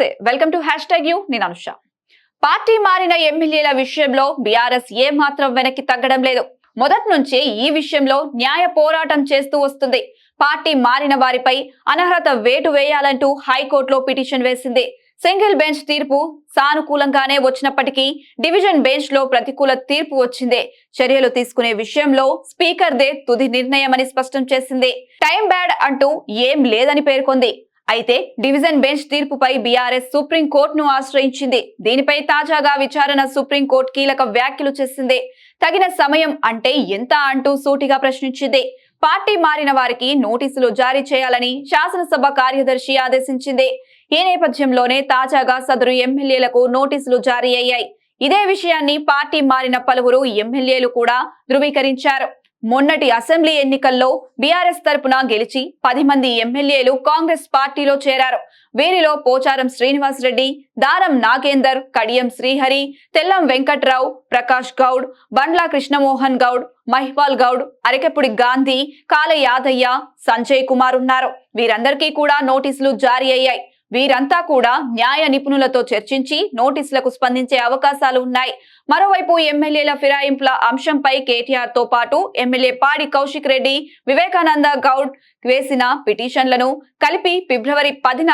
నమస్తే welcome to hashtag U నేను Anusha. Party మారిన ఎమ్మెల్యేల విషయంలో బీఆర్ఎస్ ఏ మాత్రం వెనక్కి తగ్గడం లేదు. మొదటి నుంచే ఈ విషయంలో న్యాయ పోరాటం చేస్తూ వస్తుంది. పార్టీ మారిన వారిపై అనర్హత వేటు వేయాలంటూ హైకోర్టులో పిటిషన్ వేసింది. సింగిల్ బెంచ్ తీర్పు సానుకూలంగానే వచ్చినప్పటికీ డివిజన్ బెంచ్లో ప్రతికూల తీర్పు వచ్చిందే. చర్యలు తీసుకునే విషయంలో స్పీకర్ దే తుది నిర్ణయమని స్పష్టం చేసింది. టైం బ్యాడ్ అంటూ ఏం లేదని పేర్కొంది. అయితే డివిజన్ బెంచ్ తీర్పుపై బీఆర్ఎస్ సుప్రీంకోర్టును ఆశ్రయించింది. దీనిపై తాజాగా విచారణ సుప్రీంకోర్టు కీలక వ్యాఖ్యలు చేసింది. తగిన సమయం అంటే ఎంత అంటూ సూటిగా ప్రశ్నించింది. పార్టీ మారిన వారికి నోటీసులు జారీ చేయాలని శాసనసభ కార్యదర్శి ఆదేశించింది. ఈ నేపథ్యంలోనే తాజాగా సదరు ఎమ్మెల్యేలకు నోటీసులు జారీ అయ్యాయి. ఇదే విషయాన్ని పార్టీ మారిన పలువురు ఎమ్మెల్యేలు కూడా ధృవీకరించారు. మొన్నటి అసెంబ్లీ ఎన్నికల్లో బీఆర్ఎస్ తరపున గెలిచి పది మంది ఎమ్మెల్యేలు కాంగ్రెస్ పార్టీలో చేరారు. వీరిలో పోచారం శ్రీనివాస్ రెడ్డి దారం నాగేందర్ కడియం శ్రీహరి తెల్లం వెంకట్రావు ప్రకాష్ గౌడ్ బండ్లా కృష్ణమోహన్ గౌడ్ మహిపాల్ గౌడ్ అరకెపుడి గాంధీ కాల యాదయ్య సంజయ్ కుమార్ ఉన్నారు. వీరందరికీ కూడా నోటీసులు జారీ అయ్యాయి. వీరంతా కూడా న్యాయ నిపుణులతో చర్చించి నోటీసులకు స్పందించే అవకాశాలు ఉన్నాయి. మరోవైపు ఎమ్మెల్యేల ఫిరాయింపుల అంశంపై కేటీఆర్తో పాటు ఎమ్మెల్యే పాడి కౌశిక్ రెడ్డి వివేకానంద గౌడ్ వేసిన పిటిషన్లను కలిపి ఫిబ్రవరి పదిన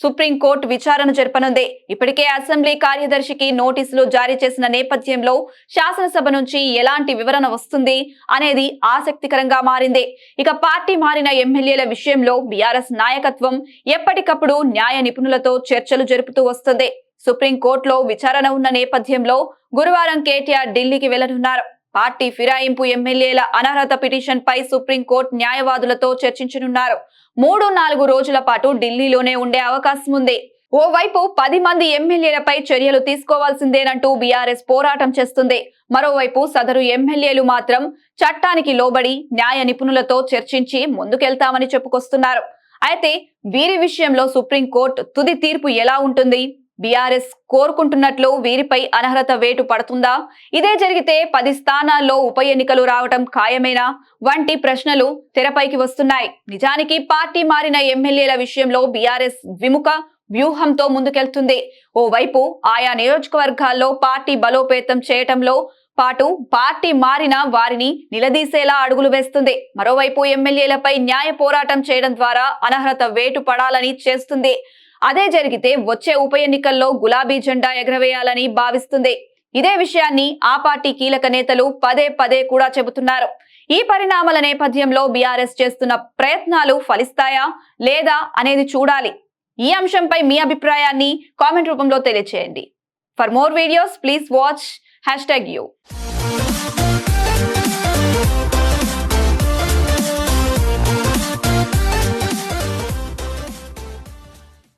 సుప్రీంకోర్టు విచారణ జరపనుంది. ఇప్పటికే అసెంబ్లీ కార్యదర్శికి నోటీసులు జారీ చేసిన నేపథ్యంలో శాసనసభ నుంచి ఎలాంటి వివరణ వస్తుంది అనేది ఆసక్తికరంగా మారింది. ఇక పార్టీ మారిన ఎమ్మెల్యేల విషయంలో బీఆర్ఎస్ నాయకత్వం ఎప్పటికప్పుడు న్యాయ నిపుణులతో చర్చలు జరుపుతూ వస్తుంది. సుప్రీంకోర్టులో విచారణ ఉన్న నేపథ్యంలో గురువారం కేటీఆర్ ఢిల్లీకి వెళ్ళనున్నారు. పార్టీ ఫిరాయింపు ఎమ్మెల్యేల అనర్హత పిటిషన్ పై సుప్రీంకోర్టు న్యాయవాదులతో చర్చించనున్నారు. మూడు నాలుగు రోజుల పాటు ఢిల్లీలోనే ఉండే అవకాశం ఉంది. ఓవైపు పది మంది ఎమ్మెల్యేలపై చర్యలు తీసుకోవాల్సిందేనంటూ బీఆర్ఎస్ పోరాటం చేస్తుంది. మరోవైపు సదరు ఎమ్మెల్యేలు మాత్రం చట్టానికి లోబడి న్యాయ నిపుణులతో చర్చించి ముందుకెళ్తామని చెప్పుకొస్తున్నారు. అయితే వీరి విషయంలో సుప్రీంకోర్టు తుది తీర్పు ఎలా ఉంటుంది? బీఆర్ఎస్ కోరుకుంటున్నట్లు వీరిపై అనర్హత వేటు పడుతుందా? ఇదే జరిగితే పది స్థానాల్లో ఉప ఎన్నికలు రావటం ఖాయమేనా? వంటి ప్రశ్నలు తెరపైకి వస్తున్నాయి. నిజానికి పార్టీ మారిన ఎమ్మెల్యేల విషయంలో బీఆర్ఎస్ విముఖ వ్యూహంతో ముందుకెళ్తుంది. ఓవైపు ఆయా నియోజకవర్గాల్లో పార్టీ బలోపేతం చేయటంలో పాటు పార్టీ మారిన వారిని నిలదీసేలా అడుగులు వేస్తుంది. మరోవైపు ఎమ్మెల్యేలపై న్యాయ పోరాటం చేయడం ద్వారా అనర్హత వేటు పడాలని చేస్తుంది. అదే జరిగితే వచ్చే ఉప ఎన్నికల్లో గులాబీ జెండా ఎగరవేయాలని భావిస్తుంది. ఇదే విషయాన్ని ఆ పార్టీ కీలక నేతలు పదే పదే కూడా చెబుతున్నారు. ఈ పరిణామాల నేపథ్యంలో బీఆర్ఎస్ చేస్తున్న ప్రయత్నాలు ఫలిస్తాయా లేదా అనేది చూడాలి. ఈ అంశంపై మీ అభిప్రాయాన్ని కామెంట్ రూపంలో తెలియచేయండి. For more videos please watch hashtag U.